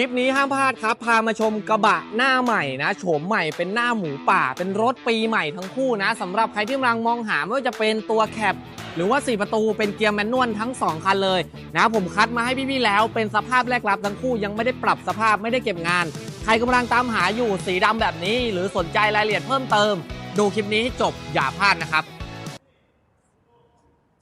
คลิปนี้ห้ามพลาดครับ พามาชมกระบะหน้าใหม่นะโฉมใหม่เป็นหน้าหมูป่า เป็นรถปีใหม่ทั้งคู่นะสำหรับใครที่กำลังมองหาไม่ว่าจะเป็นตัวแคปหรือว่า 4 ประตูเป็นเกียร์แมนนวลทั้ง 2 คันเลยนะผมคัดมาให้พี่ๆแล้วเป็นสภาพแรกรับทั้งคู่ยังไม่ได้ปรับสภาพไม่ได้เก็บงาน ใครกำลังตามหาอยู่สีดำแบบนี้ หรือสนใจรายละเอียดเพิ่มเติม ดูคลิปนี้ให้จบอย่าพลาดนะครับ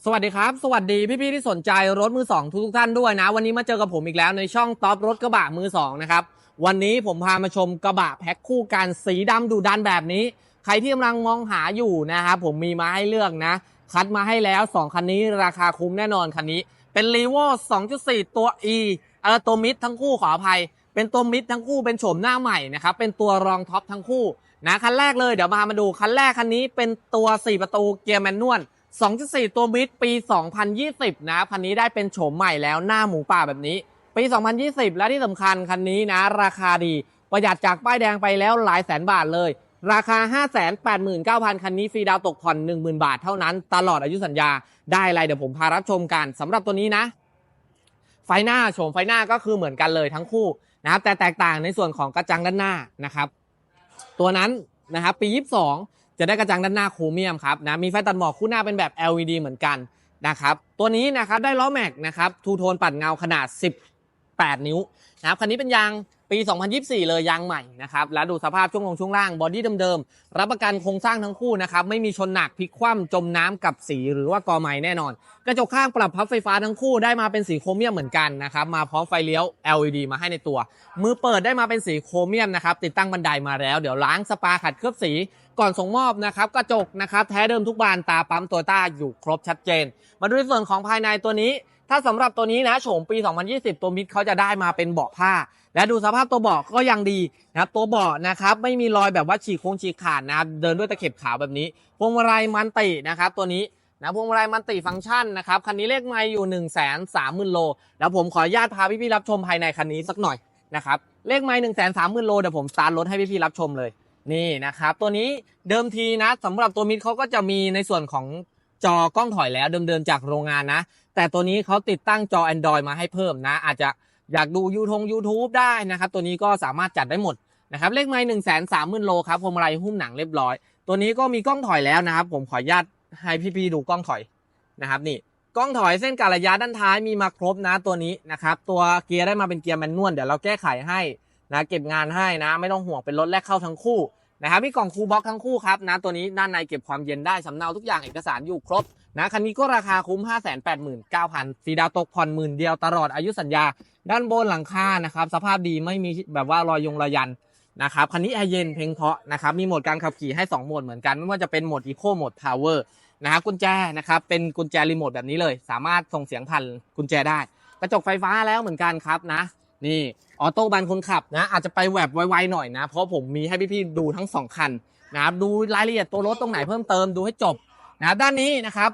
สวัสดีครับ สวัสดีพี่ๆที่สนใจรถมือสองทุกๆท่านด้วยนะ วันนี้มาเจอกับผมอีกแล้วในช่องท็อปรถกระบะมือสองนะครับ วันนี้ผมพามาชมกระบะแพ็คคู่กันสีดำดุดันแบบนี้ ใครที่กำลังมองหาอยู่นะครับผมมีมาให้เลือกนะ คัดมาให้แล้ว 2 คันนี้ราคาคุ้มแน่นอนคันนี้ เป็น r ีโว2.4 ตัว E เออตัวมิดทั้งคู่ขออภัย เป็นตัวมิดทั้งคู่เป็นโฉมหน้าใหม่นะครับเป็นตัวรองท็อปทั้งคู่นะคันแรกเลยเดี๋ยวมามาดูคันแรกคันนี้เป็นตัว 4 ประตูเกียร์แมนนวล 2.4 ตัวมิดปี 2020 นะคันนี้ได้เป็นโฉมใหม่แล้วหน้าหมูป่าแบบนี้ ปี 2020 และที่สำคัญคันนี้นะ ราคาดีประหยัดจากป้ายแดงไปแล้วหลายแสนบาทเลย ราคา 589,000 คันนี้ฟรีดาวตกผ่อน 10,000 บาทเท่านั้น ตลอดอายุสัญญาได้อะไรเดี๋ยวผมพารับชมกันสำหรับตัวนี้นะ ไฟหน้าโฉมไฟหน้าก็คือเหมือนกันเลยทั้งคู่นะครับแต่แตกต่างในส่วนของกระจังด้านหน้านะครับ ตัวนั้นนะครับปี 22 จะได้กระจังด้านหน้าโครเมียมครับนะมีไฟตัดหมอกคู่หน้าเป็นแบบ LED เหมือนกันนะครับตัวนี้นะครับได้ล้อแม็กนะครับทูโทนปัดเงาขนาด 8 นิ้วนะครับคันนี้เป็นยางปี 2024 เลยยางใหม่นะครับแล้วดูสภาพช่วงลงช่วงล่างบอดี้เดิมๆรับประกันโครงสร้างทั้งคู่นะครับไม่มีชนหนักพลิกคว่ำจมน้ำกับสีหรือว่ากอไม้แน่นอน กระจกข้างปรับพับไฟฟ้าทั้งคู่ได้มาเป็นสีโครเมียมเหมือนกันนะครับมาพร้อมไฟเลี้ยว LED มาให้ในตัว มือเปิดได้มาเป็นสีโครเมียมนะครับติดตั้งบันไดมาแล้วเดี๋ยวล้างสปาขัดเคลือบสีก่อนส่งมอบนะครับกระจกนะครับแท้เดิมทุกบานตาปั๊มตัวต้าอยู่ครบชัดเจน มาดูในส่วนของภายในตัวนี้ ถ้าสำหรับตัวนี้นะโฉมปี 2020 ตัวมิดเขาจะได้มาเป็นเบาะผ้า และดูสภาพตัวเบาะก็ยังดีนะครับตัวเบาะนะครับไม่มีรอยแบบว่าฉีกโค้งฉีกขาดนะครับเดินด้วยตะเข็บขาวแบบนี้พวงมาลัยมันตินะครับตัวนี้นะพวงมาลัยมันติฟังก์ชันนะครับคันนี้เลขไม่อยู่1นึ่งแสนสามหมื่นโลแล้วผมขออนุญาตพาพี่ๆรับชมภายในคันนี้สักหน่อยนะครับเลขไม่หนึ่งแสนสามหมื่นโลเดี๋ยวผมสตาร์ทรถให้พี่ๆรับชมเลยนี่นะครับตัวนี้เดิมทีนะสำหรับตัวมิดเขาก็จะมีในส่วนของจอกล้องถอยแล้วเดิมๆจากโรงงานนะ แต่ตัวนี้เขาติดตั้งจอ Android มาให้เพิ่มนะ อาจจะอยากดูยูทง YouTube ได้นะครับ ตัวนี้ก็สามารถจัดได้หมดนะครับ เลขไม่หนึ่งแสนสามหมื่นโลครับพวงมาลัยหุ้มหนังเรียบร้อย ตัวนี้ก็มีกล้องถอยแล้วนะครับ ผมขออนุญาตให้พี่ๆดูกล้องถอยนะครับนี่กล้องถอยเส้นการะยะด้านท้ายมีมาครบนะตัวนี้นะครับตัวเกียร์ได้มาเป็นเกียร์แมนนวลเดี๋ยวเราแก้ไขให้นะเก็บงานให้นะ ไม่ต้องห่วงเป็นรถแรกเข้าทั้งคู่ นะครับมีกล่องคูลบ็อกทั้งคู่ครับนะตัวนี้ด้านในเก็บความเย็นได้สำเนาทุกอย่างเอกสารอยู่ครบนะคันนี้ก็ราคาคุ้ม 589,000ฟรีดาวตกผ่อนหมื่นเดียวตลอดอายุสัญญา ด้านบนหลังคานะครับสภาพดีไม่มีแบบว่ารอยยงรอยยันนะครับคันนี้แอร์เย็นเพลงเพาะนะครับมีโหมดการขับขี่ให้ 2 โหมดเหมือนกัน ไม่ว่าจะเป็นโหมดอีโคโหมดพาวเวอร์นะครับกุญแจนะครับเป็นกุญแจรีโมทแบบนี้เลย สามารถส่งเสียงผ่านกุญแจได้ กระจกไฟฟ้าแล้วเหมือนกันครับนะ นี่ออโต้บันคนขับนะ อาจจะไปแวบไวๆหน่อยนะ เพราะผมมีให้พี่ๆดูทั้ง 2 คันนะครับดูรายละเอียดตัวรถตรงไหนเพิ่มเติมดูให้จบนะครับด้านนี้นะครับ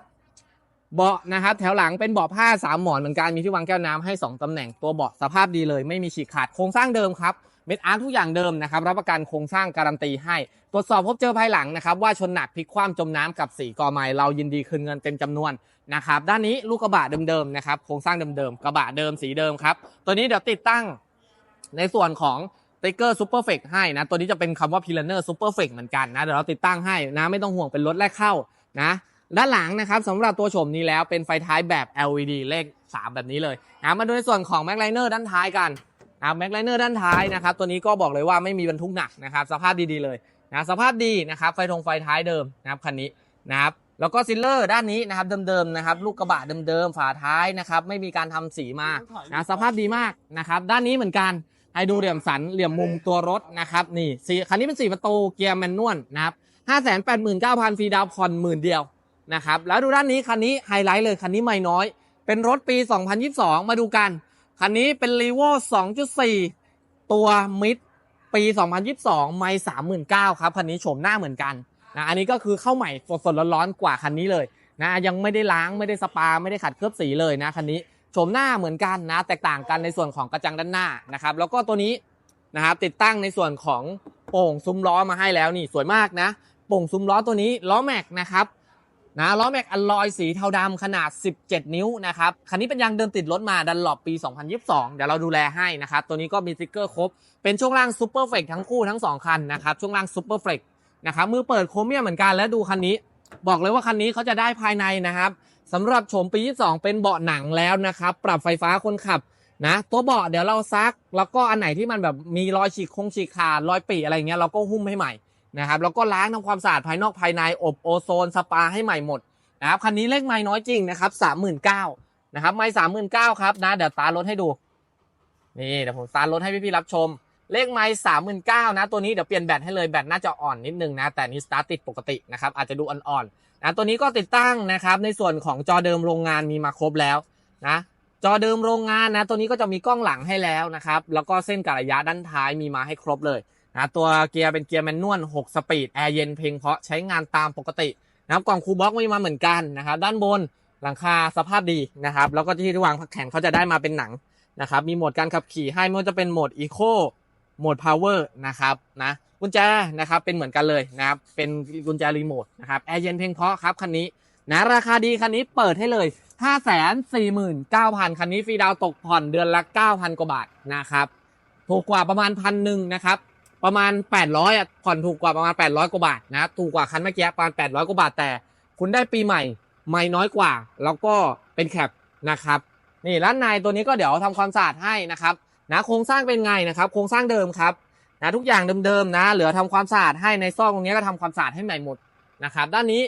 เบาะนะครับแถวหลังเป็นเบาะผ้าสามหมอนเหมือนกันมีที่วางแก้วน้ำให้ 2ตำแหน่งตัวเบาะสภาพดีเลย ไม่มีฉีกขาดโครงสร้างเดิมครับ เม็ดอาร์ทุกอย่างเดิมนะครับรับประกันโครงสร้างการันตีให้ตรวจสอบพบเจอภายหลังนะครับว่าชนหนักพลิกคว่ำจมน้ำกับสีกอไม้เรายินดีคืนเงินเต็มจำนวนนะครับด้านนี้ลูกกระบะเดิมๆนะครับโครงสร้างเดิมๆกระบะเดิมสีเดิมครับตัวนี้เดี๋ยวติดตั้งในส่วนของสติ๊กเกอร์ซูเปอร์เฟกให้นะ ตัวนี้จะเป็นคำว่าพิลเนอร์ซูเปอร์เฟกเหมือนกันนะ เดี๋ยวเราติดตั้งให้นะ ไม่ต้องห่วงเป็นรถแรกเข้านะ ด้านหลังนะครับสำหรับตัวโฉมนี้แล้วเป็นไฟท้ายแบบ LED เลข 3 แบบนี้เลยนะ มาดูในส่วนของแม็กไลเนอร์ด้านท้ายกัน นะแม็กไลเนอร์ด้านท้ายนะครับตัวนี้ก็บอกเลยว่าไม่มีบรรทุกหนักนะครับสภาพดีๆเลยนะสภาพดีนะครับไฟทงไฟท้ายเดิมนะครับคันนี้นะครับแล้วก็ซิลเลอร์ด้านนี้นะครับเดิมๆนะครับลูกกระบะเดิมๆฝาท้ายนะครับไม่มีการทำสีมานะสภาพดีมากนะครับด้านนี้เหมือนกันให้ดูเหลี่ยมสันเหลี่ยมมุมตัวรถนะครับนี่สีคันนี้เป็นสีประตูเกียร์แมนนวลนะครับห้าแสนแปดหมื่นเก้าพันฟรีดาวผ่อนหมื่นเดียวนะครับแล้วดูด้านนี้คันนี้ไฮไลท์เลยคันนี้ไม่น้อย เป็นรถปี 2022 มาดูกัน คันนี้เป็น r ีโว2.4 ตัวมิดปี 2022 ไม่ 39,000ครับ คันนี้โฉมหน้าเหมือนกันนะอันนี้ก็คือเข้าใหม่สดๆร้อนๆกว่าคันนี้เลยนะยังไม่ได้ล้างไม่ได้สปาไม่ได้ขัดเคลือบสีเลยนะคันนี้โฉมหน้าเหมือนกันนะ แตกต่างกันในส่วนของกระจังด้านหน้านะครับแล้วก็ตัวนี้นะครับติดตั้งในส่วนของโป่งซุ้มล้อมาให้แล้วนี่สวยมากนะโป่งซุ้มล้อตัวนี้ล้อแม็กนะครับ นะล้อแม็กอลลอยสีเทาดำขนาด 17 นิ้วนะครับ คันนี้เป็นยางเดิมติดรถมาดันหลบปี 2022 เดี๋ยวเราดูแลให้นะครับ ตัวนี้ก็มีสติ๊กเกอร์ครบ เป็นช่วงล่างซูเปอร์เฟกทั้งคู่ทั้ง 2 คันนะครับ ช่วงล่างซูเปอร์เฟกนะครับ มือเปิดโครเมียมเหมือนกันแล้วดูคันนี้ บอกเลยว่าคันนี้เขาจะได้ภายในนะครับสำหรับโฉมปี 22 เป็นเบาะหนังแล้วนะครับ ปรับไฟฟ้าคนขับนะตัวเบาะเดี๋ยวเราซัก แล้วก็อันไหนที่มันแบบมีรอยฉีกคงฉีกขาดรอยปีอะไรเงี้ยเราก็หุ้มให้ใหม่ นะครับแล้วก็ล้างทำความสะอาดภายนอกภายในอบโอโซนสปาให้ใหม่หมดนะครับคันนี้เลขไม้น้อยจริงนะครับสามหมื่นเก้านะครับไม่สามหมื่นเก้าครับนะเดี๋ยวตาร์ทรถให้ดูนี่เดี๋ยวผมตาร์ทรถให้พี่ๆรับชม เลขไม้สามหมื่นเก้านะตัวนี้เดี๋ยวเปลี่ยนแบตให้เลยแบตน่าจะอ่อนนิดนึงนะแต่นี้สตาร์ทติดปกตินะครับอาจจะดูอ่อนๆนะตัวนี้ก็ติดตั้งนะครับในส่วนของจอเดิมโรงงานมีมาครบแล้วนะจอเดิมโรงงานนะตัวนี้ก็จะมีกล้องหลังให้แล้วนะครับแล้วก็เส้นกะระยะด้านท้ายมีมาให้ครบเลย นะตัวเกียร์เป็นเกียร์แมนนวล6สปีดแอร์เย็นเพลงเพราะใช้งานตามปกตินะครับกล่องคูลบ็อกมีมาเหมือนกันนะครับด้านบนหลังคาสภาพดีนะครับ แล้วก็ที่วางแขนเขาจะได้มาเป็นหนังนะครับมีโหมดการขับขี่ให้ไม่ว่าจะเป็นโหมดอีโคโหมดพาวเวอร์นะครับนะกุญแจนะครับเป็นเหมือนกันเลยนะครับเป็นกุญแจรีโมทนะครับแอร์เย็นเพียงเพาะครับคันนี้นะราคาดีคันนี้เปิดให้เลย 5 4 9 0 0 0 คันนี้ฟรีดาวตกผ่อนเดือนละ 9,000 กว่าบาทนะครับถูกกว่าประมาณพันหนึ่งนะครับ ประมาณ 800อะผ่อนถูกกว่าประมาณ 800 กว่าบาทนะถูกกว่าคันเมื่อกี้ประมาณ 800 กว่าบาทแต่ คุณได้ปีใหม่ไม่น้อยกว่า แล้วก็เป็นแคปนะครับนี่ร้านในตัวนี้ก็เดี๋ยวทำความสะอาดให้นะครับนะโครงสร้างเป็นไงนะครับ โครงสร้างเดิมครับนะทุกอย่างเดิมๆนะ เหลือทำความสะอาดให้ในซอกตรงนี้ก็ทำความสะอาดให้ใหม่หมดนะครับ ด้านนี้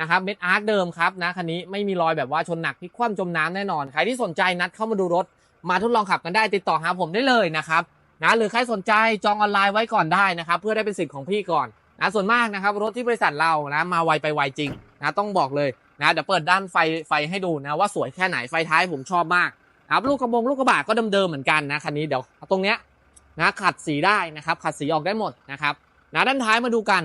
นะครับเม็ดอาร์คเดิมครับนะคันนี้ไม่มีรอยแบบว่าชนหนักพลิกคว่ำจมน้ำแน่นอน ใครที่สนใจนัดเข้ามาดูรถ มาทดลองขับกันได้ติดต่อหาผมได้เลยนะครับ นะหรือใครสนใจจองออนไลน์ไว้ก่อนได้นะครับเพื่อได้เป็นสิทธิ์ของพี่ก่อนนะส่วนมากนะครับรถที่บริษัทเรานะมาไวไปไวจริงนะต้องบอกเลยนะเดี๋ยวเปิดด้านไฟไฟให้ดูนะว่าสวยแค่ไหนไฟท้ายผมชอบมากนะครับลูกกระบงลูกกระบะก็เดิมๆเหมือนกันนะคันนี้เดี๋ยวตรงเนี้ยนะขัดสีได้นะครับขัดสีออกได้หมดนะครับนะด้านท้ายมาดูกัน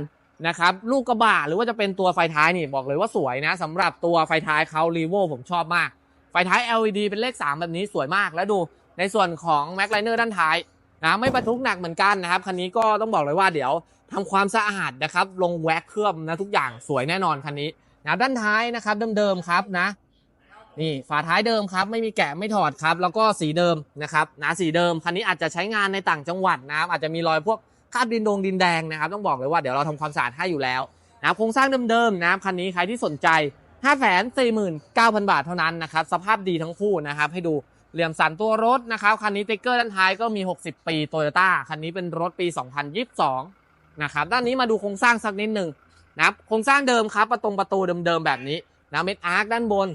นะครับลูกกระบะหรือว่าจะเป็นตัวไฟท้ายนี่บอกเลยว่าสวยนะสำหรับตัวไฟท้ายเขารีโวผมชอบมาก ไฟท้าย LED เป็นเลข 3 แบบนี้สวยมากแล้วดูในส่วนของ Mac Liner ด้านท้าย นะไม่บรรทุกหนักเหมือนกันนะครับคันนี้ก็ต้องบอกเลยว่าเดี๋ยวทำความสะอาดนะครับลงแว็กเคลือบนะทุกอย่างสวยแน่นอนคันนี้นะด้านท้ายนะครับเดิมๆครับนะนี่ฝาท้ายเดิมครับไม่มีแกะไม่ถอดครับ แล้วก็สีเดิมนะครับนะสีเดิมคันนี้อาจจะใช้งานในต่างจังหวัดนะครับอาจจะมีรอยพวกคราบดินดงดินแดงนะครับ ต้องบอกเลยว่าเดี๋ยวเราทำความสะอาดให้อยู่แล้วนะโครงสร้างเดิมๆนะครับคันนี้ใครที่สนใจ 5 4 9 0 0 0 บาทเท่านั้นนะครับสภาพดีทั้งคู่นะครับให้ดู เหลี่ยมสันตัวรถนะครับ คันนี้ติ๊กเกอร์ด้านท้ายก็มี 60 ปีโตโยต้าคันนี้เป็นรถปี 2022 นะครับ ด้านนี้มาดูโครงสร้างสักนิดหนึ่งนะครับโครงสร้างเดิมครับ ประตงประตูเดิมๆแบบนี้นะเม็ดอาร์คด้านบน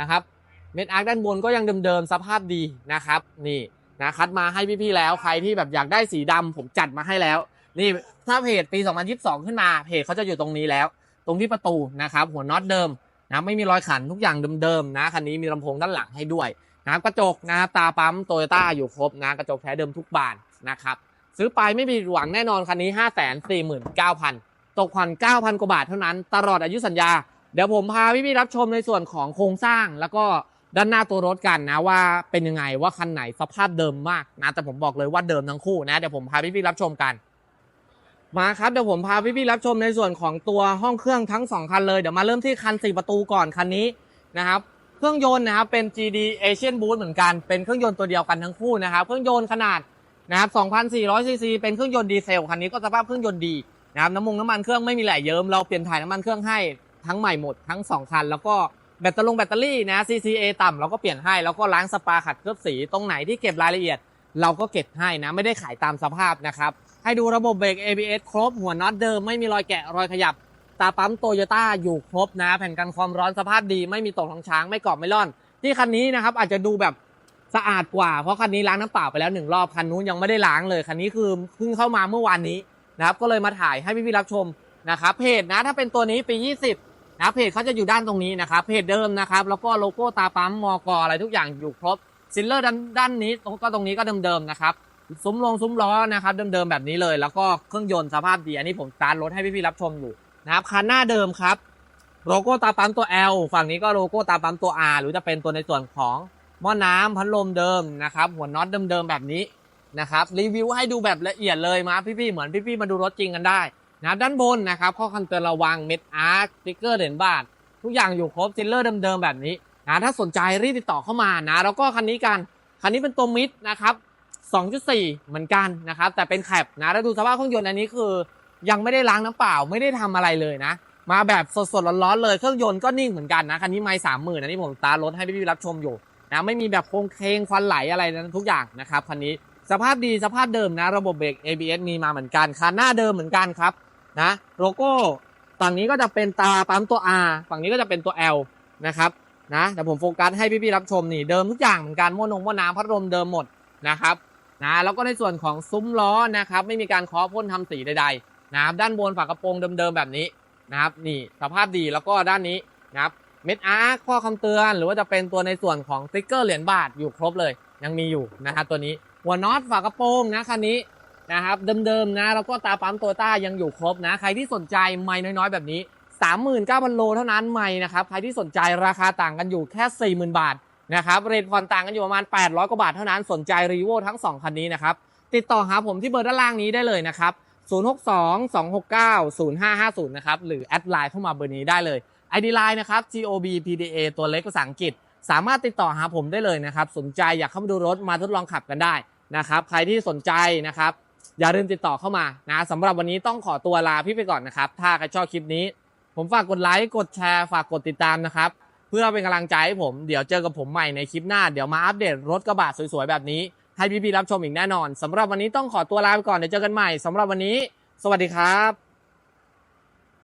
นะครับเม็ดอาร์คด้านบนก็ยังเดิมๆสภาพดีนะครับนี่นะคัดมาให้พี่ๆแล้วใครที่แบบอยากได้สีดำผมจัดมาให้แล้ว นี่ถ้าเพจปี 2022 ขึ้นมาเพจเขาจะอยู่ตรงนี้แล้ว ตรงที่ประตูนะครับหัวน็อตเดิมนะไม่มีรอยขันทุกอย่างเดิมๆนะคันนี้มีลำโพงด้านหลังให้ด้วย นะครับกระจกนะครับตาปั๊มโตโยต้าอยู่ครบนะกระจกแท้เดิมทุกบานนะครับซื้อไปไม่มีหวังแน่นอนคันนี้ 5 4 9 0 0 0 ตกผ่อน 9,000 กว่าบาทเท่านั้น ตลอดอายุสัญญา เดี๋ยวผมพาพี่ๆรับชมในส่วนของโครงสร้างแล้วก็ด้านหน้าตัวรถกันนะว่าเป็นยังไงว่าคันไหนสภาพเดิมมากนะแต่ผมบอกเลยว่าเดิมทั้งคู่นะเดี๋ยวผมพาพี่ๆรับชมกัน มาครับเดี๋ยวผมพาพี่ๆรับชมในส่วนของตัวห้องเครื่องทั้งสองคันเลยเดี๋ยวมาเริ่มที่คันสี่ประตูก่อนคันนี้นะครับ เครื่องยนต์นะครับเป็น GD Asian Boost เหมือนกันเป็นเครื่องยนต์ตัวเดียวกันทั้งคู่นะครับ เครื่องยนต์ขนาดนะครับ2,400ซีซีเป็นเครื่องยนต์ดีเซลคันนี้ก็สภาพเครื่องยนต์ดีนะครับน้ำมันน้ำมันเครื่องไม่มีไหลเยิ้มเราเปลี่ยนถ่ายน้ำมันเครื่องให้ทั้งใหม่หมดทั้ง 2 คัน แล้วก็แบตเตอรี่แบตเตอรี่นะ CCA ต่ำเราก็เปลี่ยนให้แล้วก็ล้างสปาขัดเคลือบสีตรงไหนที่เก็บรายละเอียด เราก็เก็บให้นะไม่ได้ขายตามสภาพนะครับให้ดูระบบเบรก ABS ครบหัวน็อตเดิมไม่มีรอยแกะรอยขยับ ตาปั๊มโตโยต้าอยู่ครบนะ แผ่นกันความร้อนสภาพดีไม่มีตกทางช้างไม่กรอบไม่ร่อน ที่คันนี้นะครับอาจจะดูแบบสะอาดกว่า เพราะคันนี้ล้างน้ำเปล่าไปแล้วหนึ่งรอบคันนู้นยังไม่ได้ล้างเลยคันนี้คือเพิ่งเข้ามาเมื่อวานนี้นะครับก็เลยมาถ่ายให้พี่ๆรับชมนะครับเพจนะถ้าเป็นตัวนี้ปี 20นะเพจเขาจะอยู่ด้านตรงนี้นะครับเพจเดิมนะครับแล้วก็โลโก้ตาปั๊มมอกอะไรทุกอย่างอยู่ครบซิลเลอร์ด้านด้านนี้ก็ตรงนี้ก็เดิมๆนะครับซุ้มลงซุ้มล้อนะครับเดิมๆแบบนี้เลย แล้วก็เครื่องยนต์สภาพดีอันนี้ผมสตาร์ทรถให้พี่ๆรับชมอยู่ นะครับคันหน้าเดิมครับ โลโก้ตาปั๊มตัว L ฝั่งนี้ก็โลโก้ตาปั๊มตัว R หรือจะเป็นตัวในส่วนของหม้อน้ำพัดลมเดิมนะครับ หัวน็อตเดิมๆแบบนี้นะครับรีวิวให้ดูแบบละเอียดเลยมาพี่ๆเหมือนพี่ๆมาดูรถจริงกันได้นะด้านบนนะครับข้อคำเตือนระวังเม็ดอาร์คสติ๊กเกอร์เหรียญบาท ทุกอย่างอยู่ครบซิลเลอร์เดิมๆแบบนี้นะถ้าสนใจรีบติดต่อเข้ามานะ แล้วก็คันนี้กัน คันนี้เป็นตัวมิดนะครับ 2.4 เหมือนกันนะครับ แต่เป็นแคปนะแล้วดูสภาพเครื่องยนต์อันนี้คือ ยังไม่ได้ล้างน้ำเปล่าไม่ได้ทำอะไรเลยนะ มาแบบสดๆร้อนๆเลยเครื่องยนต์ก็นิ่งเหมือนกันนะคันนี้ไม่สามหมื่นอันนี้ผมตารถให้พี่ๆรับชมอยู่นะไม่มีแบบโครงเคงควันไหลอะไรนั้นทุกอย่างนะครับคันนี้สภาพดีสภาพเดิมนะ ระบบเบรก ABS มีมาเหมือนกันคันหน้าเดิมเหมือนกันครับนะโลโก้ฝั่งนี้ก็จะเป็นตาปั๊มตัว R ฝั่งนี้ก็จะเป็นตัว L นะครับนะแต่ผมโฟกัสให้พี่ๆรับชมนี่เดิมทุกอย่างเหมือนกันม้วนงม้วนน้ำพัดลมเดิมหมดนะครับนะแล้วก็ในส่วนของซุ้มล้อนะครับไม่มีการเคาะพ่นทำสีใดๆ นะครับด้านบนฝากระโปรงเดิมๆแบบนี้นะครับนี่สภาพดีแล้วก็ด้านนี้นะครับเม็ดอาร์ข้อคำเตือนหรือว่าจะเป็นตัวในส่วนของสติ๊กเกอร์เหรียญบาทอยู่ครบเลย ยังมีอยู่นะครับตัวนี้หัวน็อตฝากระโปรงนะคันนี้นะครับเดิมๆนะแล้วก็ตาปั๊มโตต้ายังอยู่ครบนะใครที่สนใจไม่น้อยๆ แบบนี้ 39,000 โลเท่านั้นไม่นะครับใครที่สนใจราคาต่างกันอยู่แค่ 40,000 บาทนะครับเรทผ่อนต่างกันอยู่ประมาณ 800 กว่าบาทเท่านั้นสนใจรีโวทั้ง 2 คันนี้นะครับติดต่อหาผมที่เบอร์ด้านล่างนี้ได้เลยนะครับ 062-269-0550 นะครับ หรือแอดไลน์เข้ามาเบอร์นี้ได้เลย ID Line นะครับ GOB PDA ตัวเล็กภาษาอังกฤษ สามารถติดต่อหาผมได้เลยนะครับ สนใจอยากเข้ามาดูรถมาทดลองขับกันได้นะครับ ใครที่สนใจนะครับ อย่าลืมติดต่อเข้ามานะสำหรับวันนี้ต้องขอตัวลาพี่ไปก่อนนะครับ ถ้าใครชอบคลิปนี้ ผมฝากกดไลค์กดแชร์ฝากกดติดตามนะครับเพื่อเป็นกำลังใจให้ผม เดี๋ยวเจอกับผมใหม่ในคลิปหน้า เดี๋ยวมาอัปเดตรถกระบะสวยๆ แบบนี้ ให้พี่ๆรับชมอีกแน่นอนสำหรับวันนี้ต้องขอตัวลาไปก่อนเดี๋ยวเจอกันใหม่สำหรับวันนี้ สวัสดีครับ